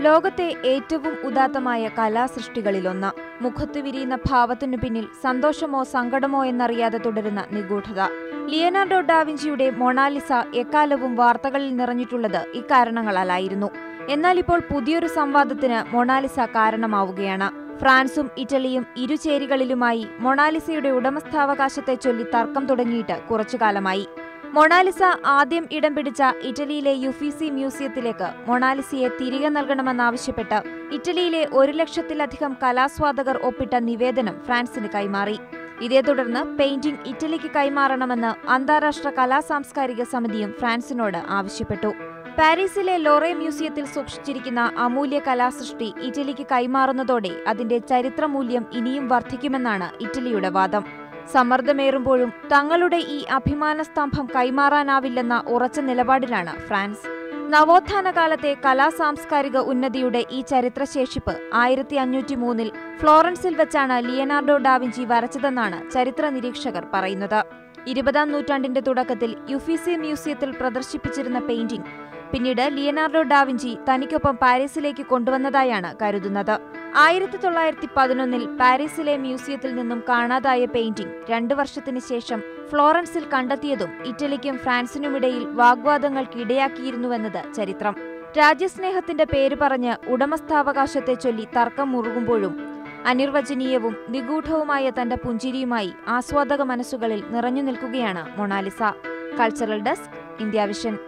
ലോകത്തെ ഏറ്റവും ഉദാത്തമായ കലാസൃഷ്ടികളിലൊന്ന്. മുഖത്ത് വിരിയുന്ന ഭാവത്തിനു പിന്നിൽ സന്തോഷമോ സങ്കടമോ എന്നറിയാതെ തുടരുന്ന നിഗൂഢത. ലിയനാർഡോ ഡാവിഞ്ചിയുടെ മൊണാലിസ എക്കാലവും വാർത്തകളിൽ നിറഞ്ഞിട്ടുള്ളത് ഇക്കാരണങ്ങളാലായിരുന്നു. എന്നാൽ ഇപ്പോൾ പുതിയൊരു സംവാദത്തിന് മൊണാലിസ കാരണമാവുകയാണ്. ഫ്രാൻസും ഇറ്റലിയും ഇരുചേരികളിലുമായി മൊണാലിസയുടെ ഉടമസ്ഥാവകാശത്തെ ചൊല്ലി തർക്കം തുടങ്ങിയിട്ട് കുറച്ചുകാലമായി മൊണാലിസ ആദ്യം ഇടം പിടിച്ച ഇറ്റലിയിലെ യുഫീസി മ്യൂസിയത്തിലേക്ക് മൊണാലിസയെ തിരികെ നൽകണമെന്നാവശ്യപ്പെട്ട് ഇറ്റലിയിലെ ഒരു ലക്ഷത്തിലധികം കലാസ്വാദകർ ഒപ്പിട്ട നിവേദനം ഫ്രാൻസിന് കൈമാറി. ഇതേ തുടർന്ന് പെയിന്റിംഗ് ഇറ്റലിക്ക് കൈമാറണമെന്ന് അന്താരാഷ്ട്ര കലാ സാംസ്കാരിക സമിതിയും ഫ്രാൻസിനോട് ആവശ്യപ്പെട്ടു. പാരീസിലെ ലോറെ മ്യൂസിയത്തിൽ സൂക്ഷിച്ചിരിക്കുന്ന അമൂല്യ കലാസൃഷ്ടി ഇറ്റലിക്ക് കൈമാറുന്നതോടെ അതിന്റെ ചരിത്രമൂല്യം ഇനിയും വർദ്ധിക്കുമെന്നാണ് ഇറ്റലിയുടെ വാദം. സമ്മർദ്ദമേറുമ്പോഴും തങ്ങളുടെ ഈ അഭിമാന സ്തംഭം കൈമാറാനാവില്ലെന്ന ഉറച്ച നിലപാടിലാണ് ഫ്രാൻസ്. നവോത്ഥാന കാലത്തെ കലാ സാംസ്കാരിക ഉന്നതിയുടെ ഈ ചരിത്രശേഷിപ്പ് ആയിരത്തി അഞ്ഞൂറ്റി മൂന്നിൽ ഫ്ലോറൻസിൽ വെച്ചാണ് ലിയനാർഡോ ഡാവിഞ്ചി വരച്ചതെന്നാണ് ചരിത്ര നിരീക്ഷകർ പറയുന്നത്. ഇരുപതാം നൂറ്റാണ്ടിന്റെ തുടക്കത്തിൽ യുഫിസി മ്യൂസിയത്തിൽ പ്രദർശിപ്പിച്ചിരുന്ന പെയിന്റിംഗ് പിന്നീട് ലിയനാർഡോ ഡാവിഞ്ചി തനിക്കൊപ്പം പാരീസിലേക്ക് കൊണ്ടുവന്നതായാണ് കരുതുന്നത്. ആയിരത്തി തൊള്ളായിരത്തി പതിനൊന്നിൽ പാരീസിലെ മ്യൂസിയത്തിൽ നിന്നും കാണാതായ പെയിന്റിംഗ് രണ്ടു വർഷത്തിന് ശേഷം ഫ്ലോറൻസിൽ കണ്ടെത്തിയതും ഇറ്റലിക്കും ഫ്രാൻസിനുമിടയിൽ വാഗ്വാദങ്ങൾക്കിടയാക്കിയിരുന്നുവെന്നത് ചരിത്രം. രാജ്യസ്നേഹത്തിന്റെ പേര് പറഞ്ഞ് ഉടമസ്ഥാവകാശത്തെ ചൊല്ലി തർക്കം മുറുകുമ്പോഴും അനിർവചനീയവും നിഗൂഢവുമായ തന്റെ പുഞ്ചിരിയുമായി ആസ്വാദക മനസ്സുകളിൽ നിറഞ്ഞു നിൽക്കുകയാണ് Mona Lisa. Cultural desk India Vision